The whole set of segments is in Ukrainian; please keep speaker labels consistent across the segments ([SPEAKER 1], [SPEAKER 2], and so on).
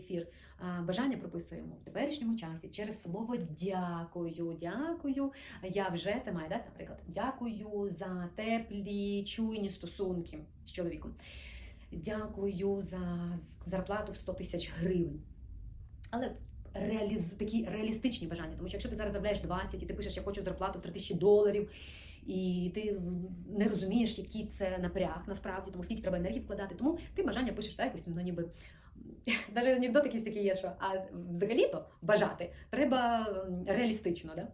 [SPEAKER 1] ефір. Бажання прописуємо в теперішньому часі через слово дякую. Дякую. Я вже це маю, да? наприклад, дякую за теплі, чуйні стосунки з чоловіком. Дякую за зарплату в 100 тисяч гривень. Але реаліз... такі реалістичні бажання. Тому що якщо ти зараз заробляєш 20 і ти пишеш, я хочу зарплату в 3 тисячі доларів, і ти не розумієш, який це напряг насправді, тому скільки треба енергії вкладати. Тому ти бажання пишеш так, якось ну, ніби. Навіть анекдот якийсь такий є, що а взагалі-то бажати треба реалістично, да?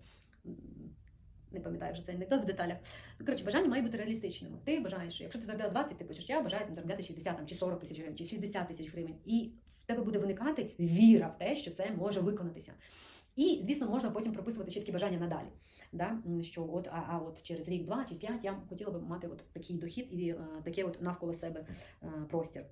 [SPEAKER 1] Не пам'ятаю вже цей анекдот в деталях. Коротше, бажання має бути реалістичним. Ти бажаєш, якщо ти заробляв 20, ти пишеш, я бажаю там, заробляти 60 там, чи 40 тисяч гривень, чи 60 тисяч гривень. І в тебе буде виникати віра в те, що це може виконатися. І, звісно, можна потім прописувати ще такі бажання надалі. Да? Що от, а, а от через рік, два чи п'ять я хотіла би мати от такий дохід і е, таке от навколо себе е, простір.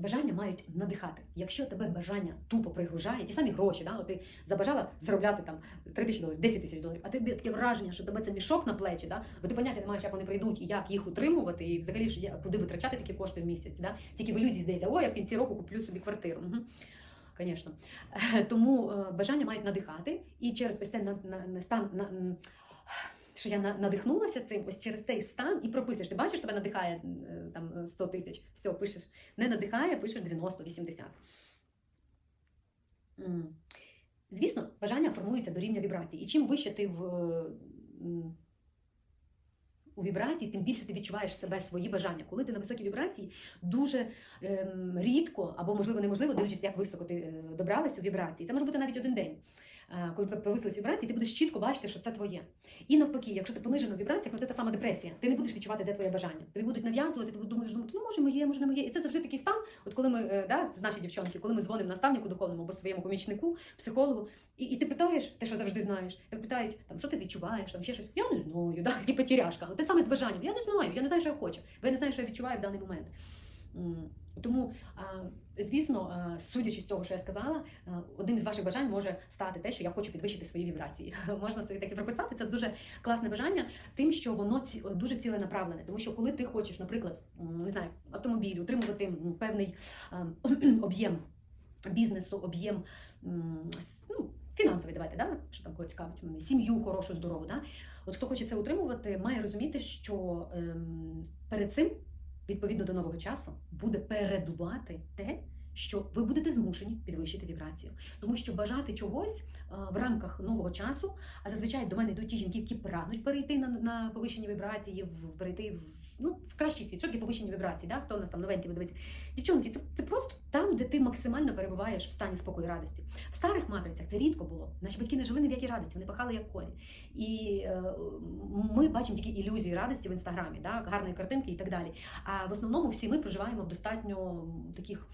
[SPEAKER 1] Бажання мають надихати. Якщо тебе бажання тупо пригружає, ті самі гроші, да? от ти забажала заробляти там 3 тисячі доларів, 10 тисяч доларів, а тобі таке враження, що тебе це мішок на плечі, да? бо ти поняття не маєш, як вони прийдуть і як їх утримувати, і взагалі ж куди витрачати такі кошти в місяць. Да? Тільки в ілюзії здається, о, я в кінці року куплю собі квартиру. Угу. Звісно. Тому е, бажання мають надихати, і через ось цей на, на, на стан на, що я надихнулася цим, ось через цей стан і прописуєш. Ти бачиш, тебе надихає е, там 100 тисяч, все, пишеш. Не надихає, пишеш 90-80. Звісно, бажання формується до рівня вібрацій. І чим вище ти в, е, у вібрації, тим більше ти відчуваєш себе, свої бажання. Коли ти на високій вібрації, дуже ем, рідко або можливо неможливо, дивлячись, як високо ти е, добралась у вібрації. Це може бути навіть один день. Е, Коли повисились вібрації, ти будеш чітко бачити, що це твоє. І навпаки, якщо ти понижена в вібраціях, ну це та сама депресія. Ти не будеш відчувати, де твоє бажання. Тобі будуть нав'язувати, ти думаєш, думати, ну може моє, може не моє. І це завжди такий стан. От коли ми е, да, з наші дівчонки, коли ми дзвонимо наставнику духовному або своєму помічнику, психологу, і, і ти питаєш те, що завжди знаєш. Тебе питають, там що ти відчуваєш, там ще щось. Я не знаю, да, такі потеряшка. От те саме з бажанням. Я не знаю, я не знаю, що я хочу, бо я не знаю, що я відчуваю в даний момент. Тому, звісно, судячи з того, що я сказала, одним із ваших бажань може стати те, що я хочу підвищити свої вібрації. Можна собі таке прописати. Це дуже класне бажання, тим, що воно дуже ціленаправлене. Тому що коли ти хочеш, наприклад, не знаю, автомобіль, утримувати певний об'єм бізнесу, об'єм ну, давайте, да? що там кого цікавить, сім'ю хорошу, здорову. Да? От хто хоче це утримувати, має розуміти, що ем, перед цим, відповідно до нового часу, буде передувати те, що ви будете змушені підвищити вібрацію. Тому що бажати чогось е, в рамках нового часу, а зазвичай до мене йдуть ті жінки, які прагнуть перейти на, на повищені вібрації, в, перейти в, ну, в кращий світ. Що таке повищені вібрації? Да? Хто у нас там новенький дивиться. Дівчонки, це, це просто там, де ти максимально перебуваєш в стані спокою і радості. В старих матрицях це рідко було. Наші батьки не жили ні в якій радості, вони пахали як коні. І е, ми бачимо тільки ілюзії радості в інстаграмі, да? гарної картинки і так далі. А в основному всі ми проживаємо в достатньо таких.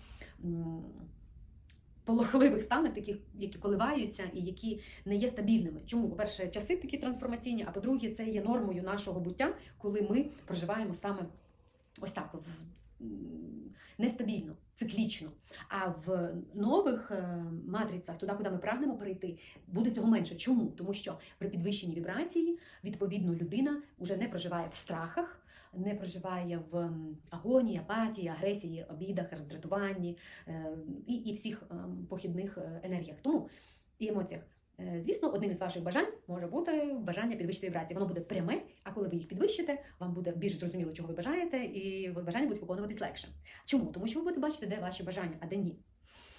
[SPEAKER 1] м, Полохливих станах, таких, які коливаються і які не є стабільними. Чому? По-перше, часи такі трансформаційні, а по-друге, це є нормою нашого буття, коли ми проживаємо саме ось так в нестабільно, циклічно. А в нових е, матрицях, туди, куди ми прагнемо перейти, буде цього менше. Чому? Тому що при підвищенні вібрації, відповідно, людина вже не проживає в страхах. Не проживає в агонії, апатії, агресії, обідах, роздратуванні е, і, і всіх ем, похідних е, енергіях. Тому і емоціях. Е, Звісно, одним із ваших бажань може бути бажання підвищити вібрації. Воно буде пряме, а коли ви їх підвищите, вам буде більш зрозуміло, чого ви бажаєте, і бажання будуть виконуватись легше. Чому? Тому що ви будете бачити, де ваші бажання, а де ні.